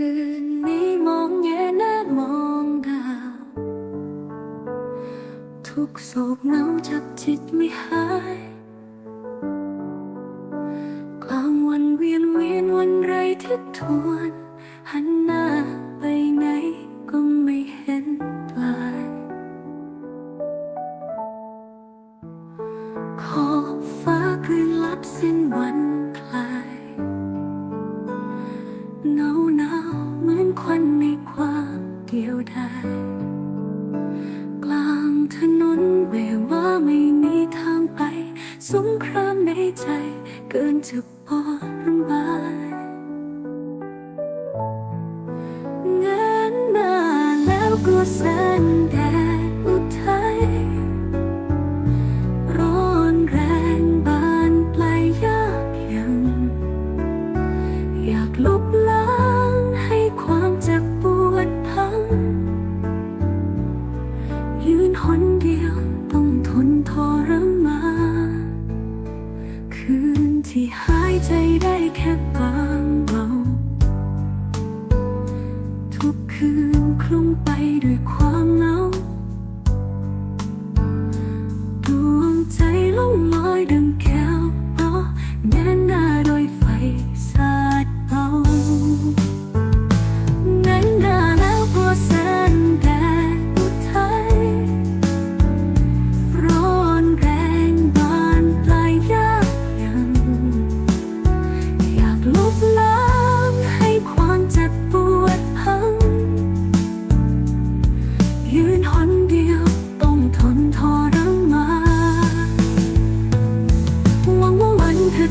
คืนนี้มองแง่แน่มองดาว ทุกโศกเาจัจิตไม่หาย กลางวันเวียนวีนวันไรทิศทวน หันหน้าไปไหนก็ไม่เห็นปลาย ขอฟ้าคืนรับสิ้นวันคลาย เดียวดายกลางถนนแม้ว่าไม่มีทางไป สงครามในใจเกินจะปอระบายเงินหน้าแล้วกลัวแสงแด ได้แค่บางเบาทุกคืนคลุ้งไป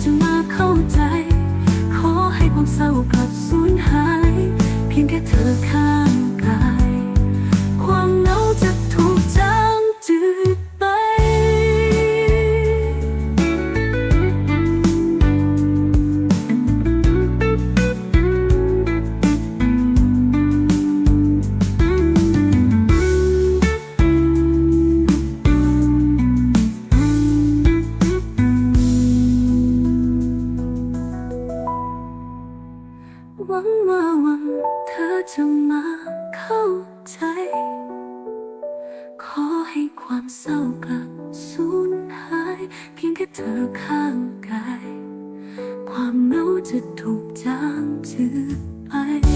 จะมาเข้าใจ ขอให้ความเศร้ากลับสูญหาย หวังเธอจะมาเข้าใจ ขอให้ความเศร้ากลับสูญหาย เพียงแค่เธอข้างกาย ความเหงาจะถูกจางจืดไป